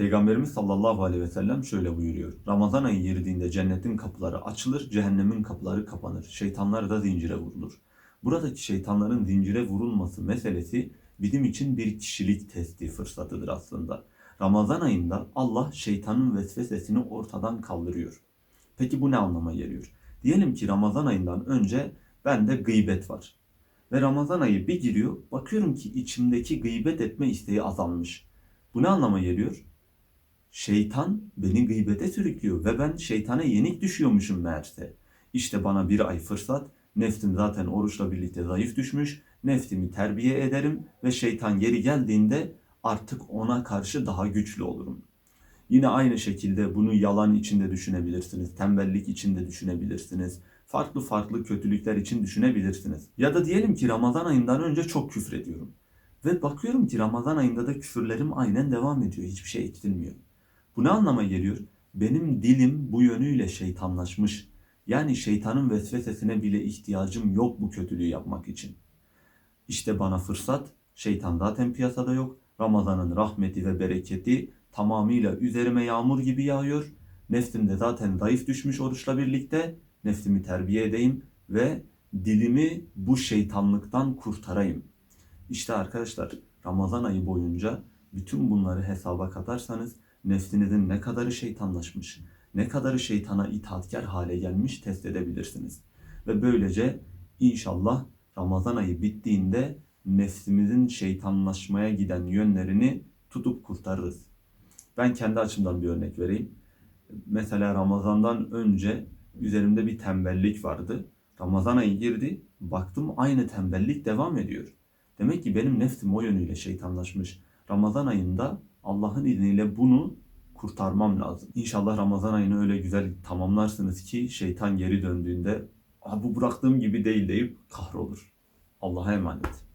Peygamberimiz sallallahu aleyhi ve sellem şöyle buyuruyor. Ramazan ayı girdiğinde cennetin kapıları açılır, cehennemin kapıları kapanır. Şeytanlar da zincire vurulur. Buradaki şeytanların zincire vurulması meselesi bizim için bir kişilik testi fırsatıdır aslında. Ramazan ayında Allah şeytanın vesvesesini ortadan kaldırıyor. Peki bu ne anlama geliyor? Diyelim ki Ramazan ayından önce bende gıybet var. Ve Ramazan ayı bir giriyor, bakıyorum ki içimdeki gıybet etme isteği azalmış. Bu ne anlama geliyor? Şeytan beni gıybete sürüklüyor ve ben şeytana yenik düşüyormuşum meğerse. İşte bana bir ay fırsat, nefsim zaten oruçla birlikte zayıf düşmüş, nefsimi terbiye ederim ve şeytan geri geldiğinde artık ona karşı daha güçlü olurum. Yine aynı şekilde bunu yalan içinde düşünebilirsiniz, tembellik içinde düşünebilirsiniz, farklı farklı kötülükler için düşünebilirsiniz. Ya da diyelim ki Ramazan ayından önce çok küfür ediyorum. Ve bakıyorum ki Ramazan ayında da küfürlerim aynen devam ediyor, hiçbir şey eksilmiyor. Bu ne anlama geliyor? Benim dilim bu yönüyle şeytanlaşmış. Yani şeytanın vesvesesine bile ihtiyacım yok bu kötülüğü yapmak için. İşte bana fırsat, şeytan zaten piyasada yok. Ramazan'ın rahmeti ve bereketi tamamıyla üzerime yağmur gibi yağıyor. Nefsim de zaten zayıf düşmüş oruçla birlikte. Nefsimi terbiye edeyim ve dilimi bu şeytanlıktan kurtarayım. İşte arkadaşlar Ramazan ayı boyunca bütün bunları hesaba katarsanız nefsinizin ne kadarı şeytanlaşmış, ne kadarı şeytana itaatkar hale gelmiş test edebilirsiniz. Ve böylece inşallah Ramazan ayı bittiğinde nefsimizin şeytanlaşmaya giden yönlerini tutup kurtarırız. Ben kendi açımdan bir örnek vereyim. Mesela Ramazan'dan önce üzerimde bir tembellik vardı. Ramazan ayı girdi, baktım aynı tembellik devam ediyor. Demek ki benim nefsim o yönüyle şeytanlaşmış. Ramazan ayında Allah'ın izniyle bunu kurtarmam lazım. İnşallah Ramazan ayını öyle güzel tamamlarsınız ki şeytan geri döndüğünde "Aa, bu bıraktığım gibi değil deyip kahrolur. Allah'a emanet.